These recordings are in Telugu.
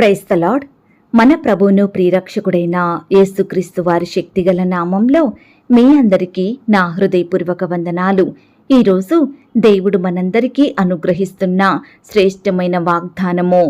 ప్రైస్తలాడ్ మన ప్రభువును ప్రియరక్షకుడైన యేసుక్రీస్తు వారి శక్తిగల నామంలో మీ అందరికీ నా హృదయపూర్వక వందనాలు. ఈరోజు దేవుడు మనందరికీ అనుగ్రహిస్తున్న శ్రేష్టమైన వాగ్దానము.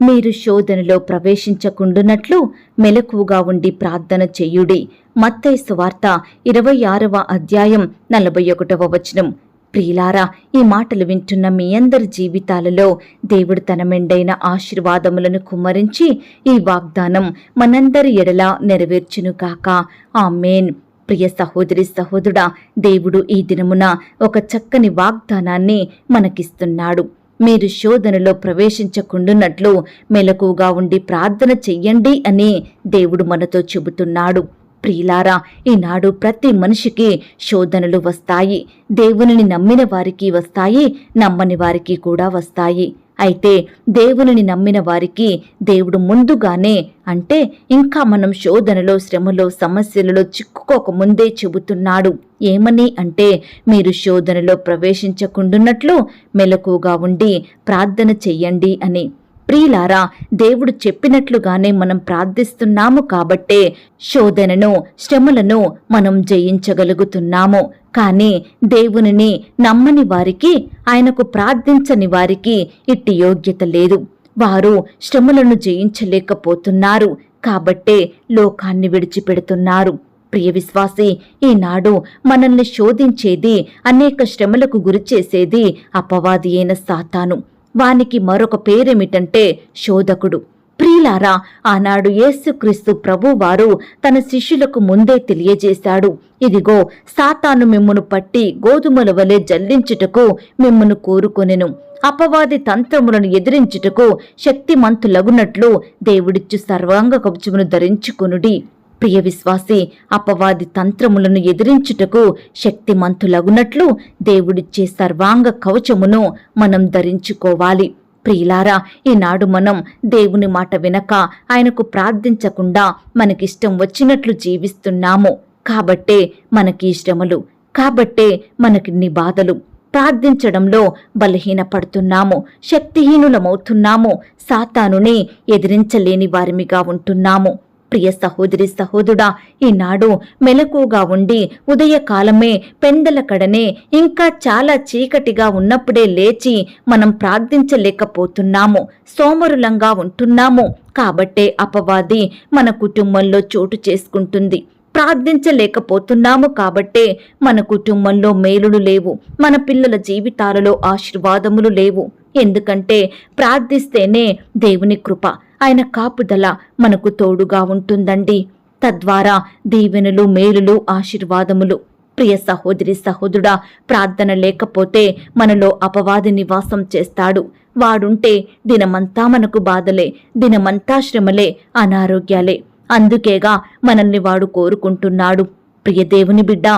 మీరు శోధనలో ప్రవేశించకుండునట్లు మెలకువగా ఉండి ప్రార్థన చెయ్యుడి మత్తైసు వార్త ఇరవై ఆరవ అధ్యాయం నలభై ఒకటవ వచనం. ప్రియులారా ఈ మాటలు వింటున్న మీ అందరి జీవితాలలో దేవుడు తన మెండైన ఆశీర్వాదములను కుమ్మరించి ఈ వాగ్దానం మనందరి ఎడలా నెరవేర్చును కాక ఆమెన్. ప్రియ సహోదరి సహోదరుడా దేవుడు ఈ దినమున ఒక చక్కని వాగ్దానాన్ని మనకిస్తున్నాడు. మీరు శోధనలో ప్రవేశించకుండున్నట్లు మెలకుగా ఉండి ప్రార్థన చెయ్యండి అని దేవుడు మనతో చెబుతున్నాడు. ప్రియులారా ఈనాడు ప్రతి మనిషికి శోధనలు వస్తాయి. దేవునిని నమ్మిన వారికి వస్తాయి నమ్మని వారికి కూడా వస్తాయి. అయితే దేవునిని నమ్మిన వారికి దేవుడు ముందుగానే అంటే ఇంకా మనం శోధనలో శ్రమలో సమస్యలలో చిక్కుకోకముందే చెబుతున్నాడు. ఏమని అంటే మీరు శోధనలో ప్రవేశించకుండున్నట్లు మెలకుగా ఉండి ప్రార్థన చెయ్యండి అని. ప్రియులారా దేవుడు చెప్పినట్లుగానే మనం ప్రార్థిస్తున్నాము కాబట్టే శోధనను శ్రమలను మనం జయించగలుగుతున్నాము. కానీ దేవునిని నమ్మని వారికి ఆయనకు ప్రార్థించని వారికి ఇట్టి యోగ్యత లేదు. వారు శ్రమలను జయించలేకపోతున్నారు. కాబట్టే లోకాన్ని విడిచిపెడుతున్నారు. ప్రియ విశ్వాసి ఈనాడు మనల్ని శోధించేది అనేక శ్రమలకు గురిచేసేది అపవాది అయిన సాతాను. వానికి మరొక పేరేమిటంటే శోధకుడు. ప్రియులారా ఆనాడు యేసుక్రీస్తు ప్రభువారు తన శిష్యులకు ముందే తెలియజేశాడు. ఇదిగో సాతాను మిమ్మును పట్టి గోధుమల వలె జల్లించుటకు మిమ్మును కోరుకొనెను. అపవాది తంత్రములను ఎదిరించుటకు శక్తిమంతులగునట్లు దేవుడిచ్చు సర్వాంగ కవచమును ధరించుకొనుడి. ప్రియ విశ్వాసి అపవాది తంత్రములను ఎదిరించుటకు శక్తిమంతులగునట్లు దేవుడిచ్చే సర్వాంగ కవచమును మనం ధరించుకోవాలి. ప్రియులారా ఈనాడు మనం దేవుని మాట వినక ఆయనకు ప్రార్థించకుండా మనకిష్టం వచ్చినట్లు జీవిస్తున్నాము. కాబట్టే మనకి శ్రమలు కాబట్టే మనకిన్ని బాధలు ప్రార్థించడంలో బలహీనపడుతున్నాము శక్తిహీనులమవుతున్నాము సాతానుని ఎదిరించలేని వారిమిగా ఉంటున్నాము. ప్రియ సహోదరి సహోదుడా ఈనాడు మెలకుగా ఉండి ఉదయకాలమే పెందల కడనే ఇంకా చాలా చీకటిగా ఉన్నప్పుడే లేచి మనం ప్రార్థించలేకపోతున్నాము. సోమరులంగా ఉంటున్నాము. కాబట్టే అపవాది మన కుటుంబంలో చోటు చేసుకుంటుంది. ప్రార్థించలేకపోతున్నాము కాబట్టే మన కుటుంబంలో మేలులు లేవు. మన పిల్లల జీవితాలలో ఆశీర్వాదములు లేవు. ఎందుకంటే ప్రార్థిస్తేనే దేవుని కృప ఆయన కాపుదల మనకు తోడుగా ఉంటుందండి. తద్వారా దీవెనలు మేలులు ఆశీర్వాదములు. ప్రియ సహోదరి సహోదరుడా ప్రార్థన లేకపోతే మనలో అపవాది నివాసం చేస్తాడు. వాడుంటే దినమంతా మనకు బాధలే దినమంతా శ్రమలే అనారోగ్యాలే. అందుకేగా మనల్ని వాడు కోరుకుంటున్నాడు. ప్రియ దేవుని బిడ్డ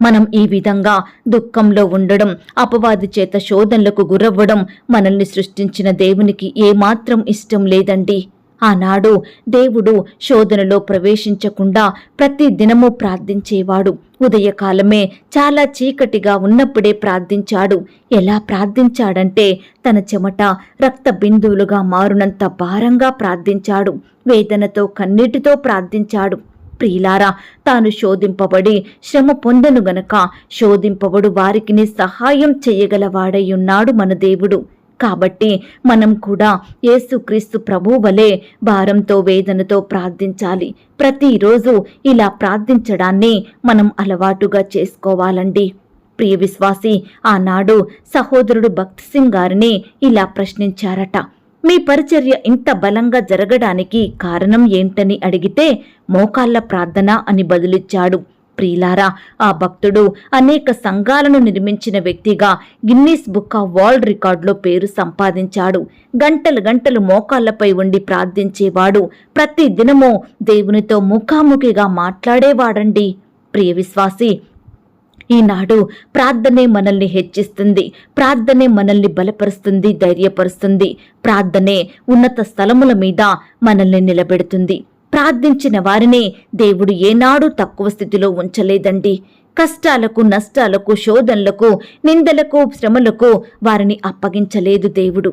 మనం ఈ విధంగా దుఃఖంలో ఉండడం అపవాది చేత శోధనలకు గురవ్వడం మనల్ని సృష్టించిన దేవునికి ఏమాత్రం ఇష్టం లేదండి. ఆనాడు దేవుడు శోధనలో ప్రవేశించకుండా ప్రతి దినము ప్రార్థించేవాడు. ఉదయకాలమే చాలా చీకటిగా ఉన్నప్పుడే ప్రార్థించాడు. ఎలా ప్రార్థించాడంటే తన చెమట రక్త బిందువులుగా మారునంత భారంగా ప్రార్థించాడు. వేదనతో కన్నీటితో ప్రార్థించాడు. ప్రియులారా తాను శోధింపబడి శ్రమ పొందను గనక శోధింపబడు వారికి సహాయం చెయ్యగలవాడై ఉన్నాడు మన దేవుడు. కాబట్టి మనం కూడా యేసుక్రీస్తు ప్రభు వలె భారంతో వేదనతో ప్రార్థించాలి. ప్రతిరోజు ఇలా ప్రార్థించడాన్ని మనం అలవాటుగా చేసుకోవాలండి. ప్రియ విశ్వాసి ఆనాడు సహోదరుడు భక్తి సింగ్ గారిని ఇలా ప్రశ్నించారట. మీ పరిచర్య ఇంత బలంగా జరగడానికి కారణం ఏంటని అడిగితే మోకాళ్ళ ప్రార్థన అని బదులిచ్చాడు. ప్రియులారా ఆ భక్తుడు అనేక సంఘాలను నిర్మించిన వ్యక్తిగా గిన్నీస్ బుక్ ఆఫ్ వరల్డ్ రికార్డులో పేరు సంపాదించాడు. గంటలు గంటలు మోకాళ్ళపై ఉండి ప్రార్థించేవాడు. ప్రతి దినము దేవునితో ముఖాముఖిగా మాట్లాడేవాడండి. ప్రియ విశ్వాసి ఈనాడు ప్రార్థనే మనల్ని హెచ్చిస్తుంది ప్రార్థనే మనల్ని బలపరుస్తుంది ధైర్యపరుస్తుంది. ప్రార్థనే ఉన్నత స్థలముల మీద మనల్ని నిలబెడుతుంది. ప్రార్థించిన వారినే దేవుడు ఏనాడు తక్కువ స్థితిలో ఉంచలేదండి. కష్టాలకు నష్టాలకు శోధనలకు నిందలకు శ్రమలకు వారిని అప్పగించలేదు దేవుడు.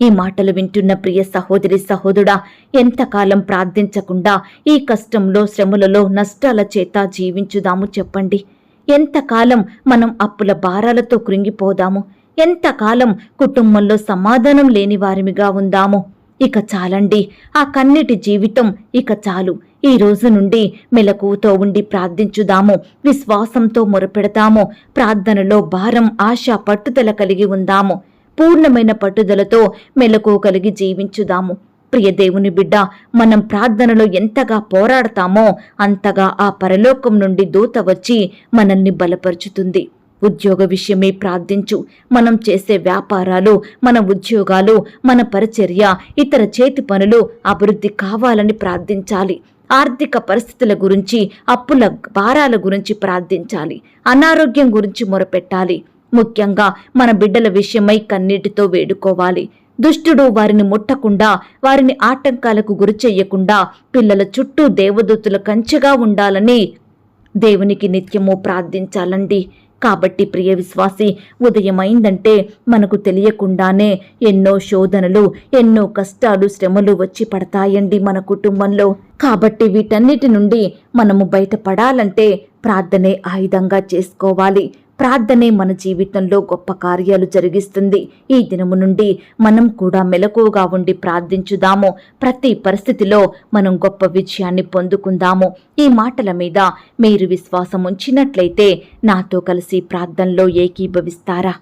ఈ మాటలు వింటున్న ప్రియ సహోదరి సహోదరుడా ఎంతకాలం ప్రార్థించకుండా ఈ కష్టంలో శ్రమలలో నష్టాల చేత జీవించుదాము చెప్పండి. ఎంతకాలం మనం అప్పుల భారాలతో కృంగిపోదాము? ఎంతకాలం కుటుంబంలో సమాధానం లేని వారిమిగా ఉందాము? ఇక చాలండి ఆ కన్నిటి జీవితం ఇక చాలు. ఈ రోజు నుండి మెలకువతో ఉండి ప్రార్థించుదాము విశ్వాసంతో మొరపెడతాము ప్రార్థనలో భారం ఆశ పట్టుదల కలిగి ఉందాము పూర్ణమైన పట్టుదలతో మెలకు కలిగి జీవించుదాము. ప్రియ దేవుని బిడ్డ మనం ప్రార్థనలో ఎంతగా పోరాడతామో అంతగా ఆ పరలోకం నుండి దూత వచ్చి మనల్ని బలపరుచుతుంది. ఉద్యోగ విషయమే ప్రార్థించు. మనం చేసే వ్యాపారాలు మన ఉద్యోగాలు మన పరిచర్య ఇతర చేతి పనులు అభివృద్ధి కావాలని ప్రార్థించాలి. ఆర్థిక పరిస్థితుల గురించి అప్పుల భారాల గురించి ప్రార్థించాలి. అనారోగ్యం గురించి మొరపెట్టాలి. ముఖ్యంగా మన బిడ్డల విషయమై కన్నీటితో వేడుకోవాలి. దుష్టుడు వారిని ముట్టకుండా వారిని ఆటంకాలకు గురి చెయ్యకుండా పిల్లల చుట్టూ దేవదూతుల కంచెగా ఉండాలని దేవునికి నిత్యము ప్రార్థించాలండి. కాబట్టి ప్రియ విశ్వాసి ఉదయమైందంటే మనకు తెలియకుండానే ఎన్నో శోధనలు ఎన్నో కష్టాలు శ్రమలు వచ్చి పడతాయండి మన కుటుంబంలో. కాబట్టి వీటన్నిటి నుండి మనము బయటపడాలంటే ప్రార్థనే ఆయుధంగా చేసుకోవాలి. ప్రార్థనే మన జీవితంలో గొప్ప కార్యాలు జరిగిస్తుంది. ఈ దినము నుండి మనం కూడా మెలకువగా ఉండి ప్రార్థించుదాము. ప్రతి పరిస్థితిలో మనం గొప్ప విజయాన్ని పొందుకుందాము. ఈ మాటల మీద మీరు విశ్వాసం ఉంచినట్లయితే నాతో కలిసి ప్రార్థనలో ఏకీభవిస్తారా?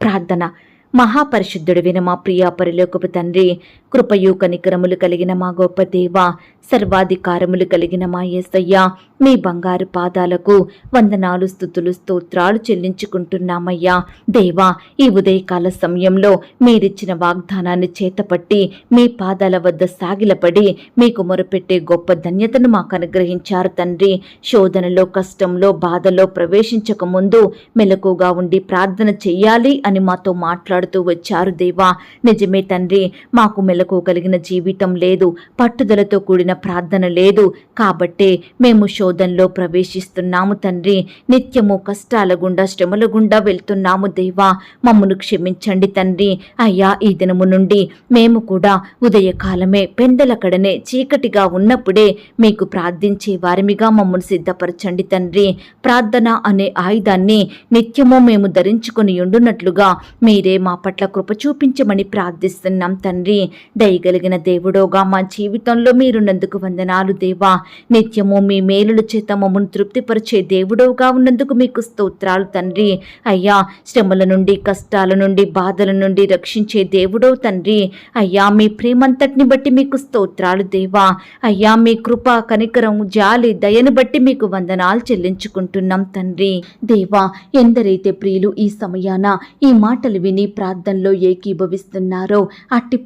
ప్రార్థన. మహాపరిశుద్ధుడివిన మా ప్రియా పరిలోకపు తండ్రి కృపయు కనికరములు కలిగిన మా గొప్ప దేవ సర్వాధికారములు కలిగిన మా యేసయ్య మీ బంగారు పాదాలకు వందనాలు స్థుతులు స్తోత్రాలు చెల్లించుకుంటున్నామయ్యా. దేవా ఈ ఉదయకాల సమయంలో మీరిచ్చిన వాగ్దానాన్ని చేతపట్టి మీ పాదాల వద్ద సాగిలపడి మీకు మొరపెట్టే గొప్ప ధన్యతను మాకు అనుగ్రహించారు తండ్రి. శోధనలో కష్టంలో బాధలో ప్రవేశించక ముందు మెలకుగా ఉండి ప్రార్థన చెయ్యాలి అని మాతో మాట్లాడుతూ వచ్చారు దేవా. నిజమే తండ్రి మాకు మెలకు కలిగిన జీవితం లేదు పట్టుదలతో కూడిన ప్రార్థన లేదు. కాబట్టే మేము శోధనలో ప్రవేశిస్తున్నాము తండ్రి. నిత్యము కష్టాల గుండా శ్రమల గుండా వెళ్తున్నాము దేవా. మమ్మను క్షమించండి తండ్రి. అయ్యా ఈ దినము నుండి మేము కూడా ఉదయకాలమే పెందలకడనే చీకటిగా ఉన్నప్పుడే మీకు ప్రార్థించే వారిమిగా మమ్మల్ని సిద్ధపరచండి తండ్రి. ప్రార్థన అనే ఆయుధాన్ని నిత్యము మేము ధరించుకొని ఉండునట్లుగా మీరే మా పట్ల కృప చూపించమని ప్రార్థిస్తున్నాం తండ్రి. దయగలిగిన దేవుడోగా మా జీవితంలో మీరున్నందుకు వందనాలు దేవా. నిత్యము మీ మేలుల చేత మమ్మను తృప్తిపరిచే దేవుడోగా ఉన్నందుకు మీకు స్తోత్రాలు తండ్రి. అయ్యా శ్రమల నుండి కష్టాల నుండి బాధల నుండి రక్షించే దేవుడో తండ్రి. అయ్యా మీ ప్రేమంతటిని బట్టి మీకు స్తోత్రాలు దేవా. అయ్యా మీ కృప కనికరం జాలి దయను బట్టి మీకు వందనాలు చెల్లించుకుంటున్నాం తండ్రి. దేవా ఎందరైతే ప్రియులు ఈ సమయాన ఈ మాటలు విని ప్రార్థనలో ఏకీభవిస్తున్నారో అట్టి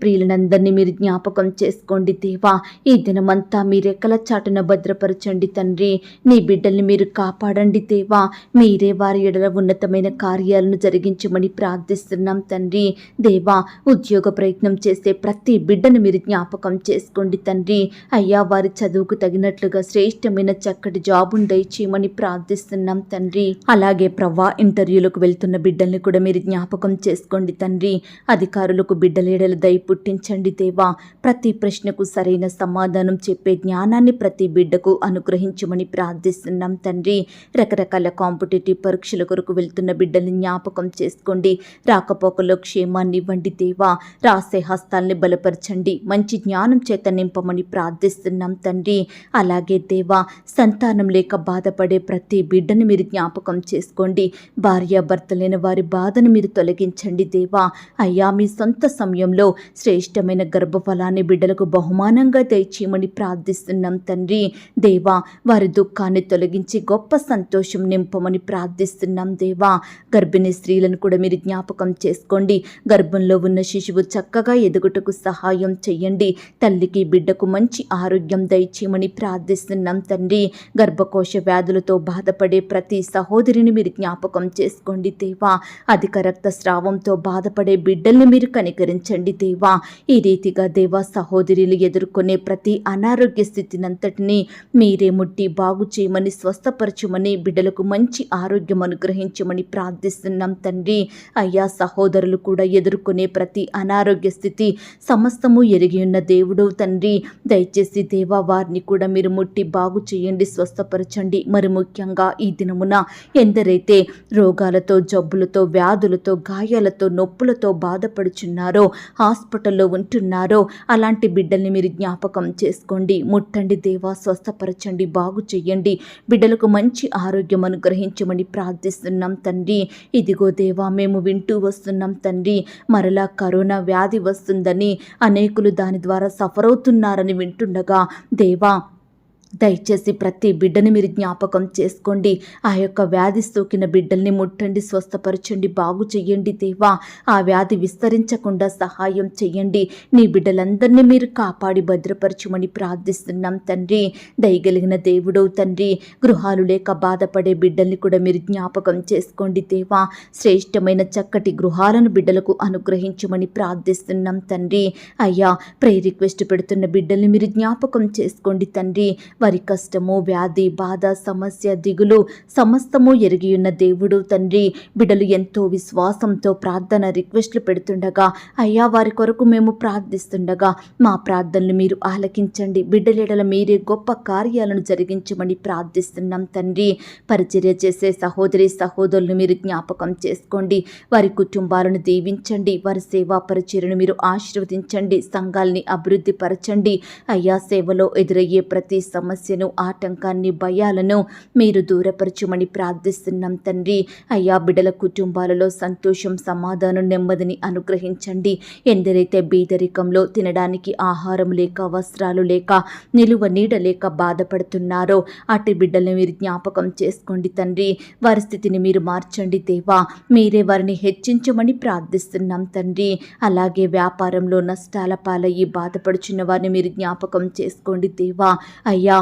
అందరినీ మీరు జ్ఞాపకం చేసుకోండి దేవా. ఈ దినమంతా మీ రెక్కల చాటున భద్రపరచండి తండ్రి. నీ బిడ్డల్ని మీరు కాపాడండి దేవా. మీరే వారి ఎడల ఉన్నతమైన కార్యాలను జరిగించమని ప్రార్థిస్తున్నాం తండ్రి. దేవా ఉద్యోగ ప్రయత్నం చేసే ప్రతి బిడ్డను మీరు జ్ఞాపకం చేసుకోండి తండ్రి. అయ్యా వారి చదువుకు తగినట్లుగా శ్రేష్టమైన చక్కటి జాబును దయచేయమని ప్రార్థిస్తున్నాం తండ్రి. అలాగే ప్రవ్వా ఇంటర్వ్యూలకు వెళ్తున్న బిడ్డల్ని కూడా మీరు జ్ఞాపకం చేసుకోండి తండ్రి. అధికారులకు బిడ్డలేడల దయ పుట్టించండి దేవా ప్రతి ప్రశ్నకు సరైన సమాధానం చెప్పే జ్ఞానాన్ని ప్రతి బిడ్డకు అనుగ్రహించమని ప్రార్థిస్తున్నాం తండ్రి. రకరకాల కాంపిటేటివ్ పరీక్షల కొరకు వెళ్తున్న బిడ్డల్ని జ్ఞాపకం చేసుకోండి. రాకపోకలో క్షేమాన్ని ఇవ్వండి దేవా. రాసే హస్తాల్ని బలపరచండి. మంచి జ్ఞానం చేత నింపమని ప్రార్థిస్తున్నాం తండ్రి. అలాగే దేవా సంతానం లేక బాధపడే ప్రతి బిడ్డని మీరు జ్ఞాపకం చేసుకోండి. భార్యాభర్త లేని వారి బాధను మీరు తొలగించండి దేవా. అయ్యా మీ సొంత సమయంలో శ్రేష్టమైన గర్భఫలాన్ని బిడ్డలకు బహుమానంగా దయచేయమని ప్రార్థిస్తున్నాం తండ్రి. దేవా వారి దుఃఖాన్ని తొలగించి గొప్ప సంతోషం నింపమని ప్రార్థిస్తున్నాం దేవా. గర్భిణీ స్త్రీలను కూడా మీరు జ్ఞాపకం చేసుకోండి. గర్భంలో ఉన్న శిశువు చక్కగా ఎదుగుటకు సహాయం చేయండి తల్లికి బిడ్డకు మంచి ఆరోగ్యం దయచేయమని ప్రార్థిస్తున్నాం తండ్రి. గర్భకోశ వ్యాధులతో బాధపడే ప్రతి సహోదరిని మీరు జ్ఞాపకం చేసుకోండి దేవా. అధిక రక్తస్రావంతో బాధపడే బిడ్డల్ని మీరు కనికరించండి దేవా. ఈ రీతిగా దేవా సహోదరులు ఎదుర్కొనే ప్రతి అనారోగ్య స్థితినంతటినీ మీరే ముట్టి బాగు చేయమని స్వస్థపరచమని బిడ్డలకు మంచి ఆరోగ్యం అనుగ్రహించమని ప్రార్థిస్తున్నాం తండ్రి. అయ్యా సహోదరులు కూడా ఎదుర్కొనే ప్రతి అనారోగ్య స్థితి సమస్తము ఎరిగి ఉన్న దేవుడు తండ్రి. దయచేసి దేవా వారిని కూడా మీరు ముట్టి బాగు చేయండి స్వస్థపరచండి. మరి ముఖ్యంగా ఈ దినమున ఎందరైతే రోగాలతో జబ్బులతో వ్యాధులతో గాయాలతో నొప్పులతో బాధపడుచున్నారో హాస్పిటల్లో ఉంటున్నారో అలాంటి బిడ్డల్ని మీరు జ్ఞాపకం చేసుకోండి. ముట్టండి దేవా స్వస్థపరచండి బాగు చెయ్యండి. బిడ్డలకు మంచి ఆరోగ్యం అనుగ్రహించమని ప్రార్థిస్తున్నాం తండ్రి. ఇదిగో దేవా మేము వింటూ వస్తున్నాం తండ్రి. మరలా కరోనా వ్యాధి వస్తుందని అనేకులు దాని ద్వారా సఫర్ అవుతున్నారని వింటుండగా దేవా దయచేసి ప్రతి బిడ్డని మీరు జ్ఞాపకం చేసుకోండి. ఆ యొక్క వ్యాధి సోకిన బిడ్డల్ని ముట్టండి స్వస్థపరచండి బాగు చెయ్యండి దేవా. ఆ వ్యాధి విస్తరించకుండా సహాయం చెయ్యండి నీ బిడ్డలందరినీ మీరు కాపాడి భద్రపరచమని ప్రార్థిస్తున్నాం తండ్రి. దయగలిగిన దేవుడవు తండ్రి. గృహాలు లేక బాధపడే బిడ్డల్ని కూడా మీరు జ్ఞాపకం చేసుకోండి దేవా. శ్రేష్టమైన చక్కటి గృహాలను బిడ్డలకు అనుగ్రహించమని ప్రార్థిస్తున్నాం తండ్రి. అయ్యా ప్రే రిక్వెస్ట్ పెడుతున్న బిడ్డల్ని మీరు జ్ఞాపకం చేసుకోండి తండ్రి. వారి కష్టము వ్యాధి బాధ సమస్య దిగులు సమస్తము ఎరిగియున్న దేవుడు తండ్రి. బిడ్డలు ఎంతో విశ్వాసంతో ప్రార్థన రిక్వెస్ట్లు పెడుతుండగా అయ్యా వారి కొరకు మేము ప్రార్థిస్తుండగా మా ప్రార్థనలు మీరు ఆలకించండి. బిడ్డలేడల మీరే గొప్ప కార్యాలను జరిగించమని ప్రార్థిస్తున్నాం తండ్రి. పరిచర్య చేసే సహోదరి సహోదరులను మీరు జ్ఞాపకం చేసుకోండి. వారి కుటుంబాలను దీవించండి. వారి సేవా పరిచర్యను మీరు ఆశీర్వదించండి. సంఘాల్ని అభివృద్ధి పరచండి అయ్యా సేవలో ఎదురయ్యే ప్రతి సమస్యను ఆటంకాన్ని భయాలను మీరు దూరపరచమని ప్రార్థిస్తున్నాం తండ్రి. అయ్యా బిడల కుటుంబాలలో సంతోషం సమాధానం నెమ్మదిని అనుగ్రహించండి. ఎందరైతే బీదరికంలో తినడానికి ఆహారం లేక వస్త్రాలు లేక నిలువ నీడ లేక బాధపడుతున్నారో అటు బిడ్డలను మీరు జ్ఞాపకం చేసుకోండి తండ్రి. వారి స్థితిని మీరు మార్చండి దేవా. మీరే వారిని హెచ్చించమని ప్రార్థిస్తున్నాం తండ్రి. అలాగే వ్యాపారంలో నష్టాల పాలయ్యి బాధపడుచున్న వారిని మీరు జ్ఞాపకం చేసుకోండి దేవా. అయ్యా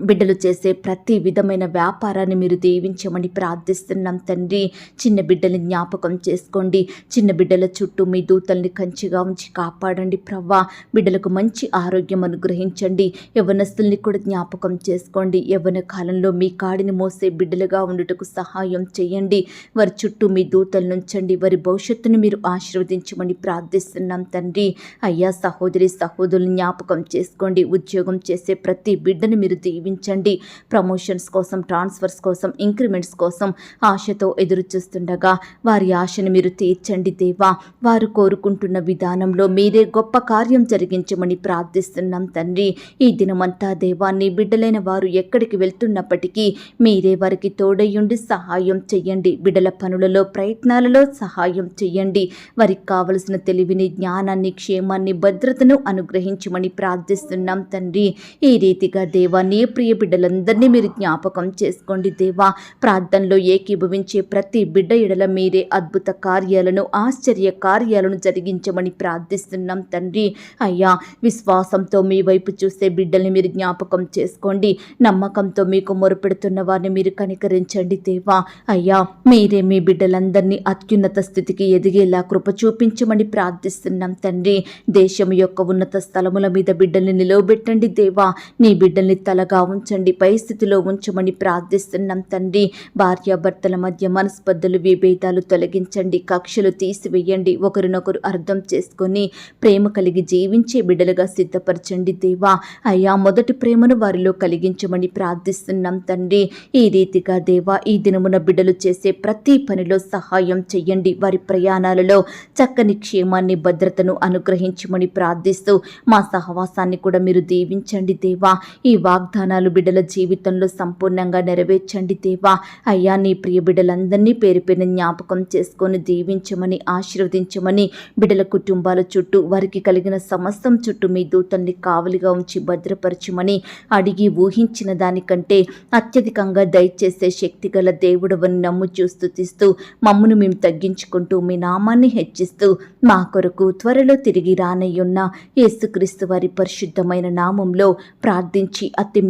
బిడ్డలు చేసే ప్రతి విధమైన వ్యాపారాన్ని మీరు దీవించమని ప్రార్థిస్తున్నాం తండ్రి. చిన్న బిడ్డల్ని జ్ఞాపకం చేసుకోండి. చిన్న బిడ్డల చుట్టూ మీ దూతల్ని కంచిగా ఉంచి కాపాడండి ప్రవ్వా. బిడ్డలకు మంచి ఆరోగ్యం అనుగ్రహించండి. యవనస్తుల్ని కూడా జ్ఞాపకం చేసుకోండి. యవ్వన కాలంలో మీ కాడిని మోసే బిడ్డలుగా ఉండుటకు సహాయం చేయండి. వారి చుట్టూ మీ దూతలు నుంచండి వారి భవిష్యత్తును మీరు ఆశీర్వదించమని ప్రార్థిస్తున్నాం తండ్రి. అయ్యా సహోదరి సహోదరులు జ్ఞాపకం చేసుకోండి. ఉద్యోగం చేసే ప్రతి బిడ్డను మీరు దీవించండి. చూపించండి ప్రమోషన్స్ కోసం ట్రాన్స్ఫర్స్ కోసం ఇంక్రిమెంట్స్ కోసం ఆశతో ఎదురు చూస్తుండగా వారి ఆశను మీరు తీర్చండి దేవా. వారు కోరుకుంటున్న విధానంలో మీరే గొప్ప కార్యం జరిగించమని ప్రార్థిస్తున్నాం తండ్రి. ఈ దినమంతా దేవా నీ బిడ్డలైన వారు ఎక్కడికి వెళ్తున్నప్పటికీ మీరే వారికి తోడయ్యుండి సహాయం చెయ్యండి. బిడ్డల పనులలో ప్రయత్నాలలో సహాయం చెయ్యండి. వారికి కావలసిన తెలివిని జ్ఞానాన్ని క్షేమాన్ని భద్రతను అనుగ్రహించమని ప్రార్థిస్తున్నాం తండ్రి. ఈ రీతిగా దేవా నీ ప్రియ బిడ్డలందరినీ మీరు జ్ఞాపకం చేసుకోండి దేవా. ప్రార్థనలో ఏకీభవించే ప్రతి బిడ్డ ఎడల మీరే అద్భుత కార్యాలను ఆశ్చర్య కార్యాలను జరిగించమని ప్రార్థిస్తున్నాం తండ్రి. అయ్యా విశ్వాసంతో మీ వైపు చూసే బిడ్డల్ని మీరు జ్ఞాపకం చేసుకోండి. నమ్మకంతో మీకు మొరుపెడుతున్న వారిని మీరు కనికరించండి దేవా. అయ్యా మీరే మీ బిడ్డలందరినీ అత్యున్నత స్థితికి ఎదిగేలా కృప చూపించమని ప్రార్థిస్తున్నాం తండ్రి. దేశం యొక్క ఉన్నత స్థలముల మీద బిడ్డల్ని నిలవబెట్టండి దేవా. నీ బిడ్డల్ని తలగా ఉంచండి పరిస్థితిలో ఉంచమని ప్రార్థిస్తున్నాం తండ్రి. భార్యాభర్తల మధ్య మనస్పర్ధలు విభేదాలు తొలగించండి కక్షలు తీసివేయండి. ఒకరినొకరు అర్థం చేసుకొని ప్రేమ కలిగి జీవించే బిడ్డలుగా సిద్ధపరచండి దేవా. అయ్యా మొదటి ప్రేమను వారిలో కలిగించమని ప్రార్థిస్తున్నాం తండ్రి. ఈ రీతిగా దేవా ఈ దినమున బిడ్డలు చేసే ప్రతి పనిలో సహాయం చెయ్యండి. వారి ప్రయాణాలలో చక్కని క్షేమాన్ని భద్రతను అనుగ్రహించమని ప్రార్థిస్తూ మా సహవాసాన్ని కూడా మీరు దీవించండి దేవా. ఈ వాగ్దానం వాగ్దానాలు బిడ్డల జీవితంలో సంపూర్ణంగా నెరవేర్చండి దేవా. అయ్యా నీ ప్రియ బిడ్డలందరినీ పేరు పేరు జ్ఞాపకం చేసుకొని దీవించమని ఆశీర్వదించమని బిడ్డల కుటుంబాల చుట్టూ వారికి కలిగిన సమస్తం చుట్టూ మీ దూతల్ని కావలిగా ఉంచి భద్రపరచమని అడిగి ఊహించిన దానికంటే అత్యధికంగా దయచేసే శక్తి గల దేవుడవని నమ్ము చూస్తుతిస్తూ తీస్తూ మమ్మును మేము తగ్గించుకుంటూ మీ నామాన్ని హెచ్చిస్తూ మా కొరకు త్వరలో తిరిగి రానయ్యున్న యేసుక్రీస్తు వారి పరిశుద్ధమైన నామంలో ప్రార్థించి అతి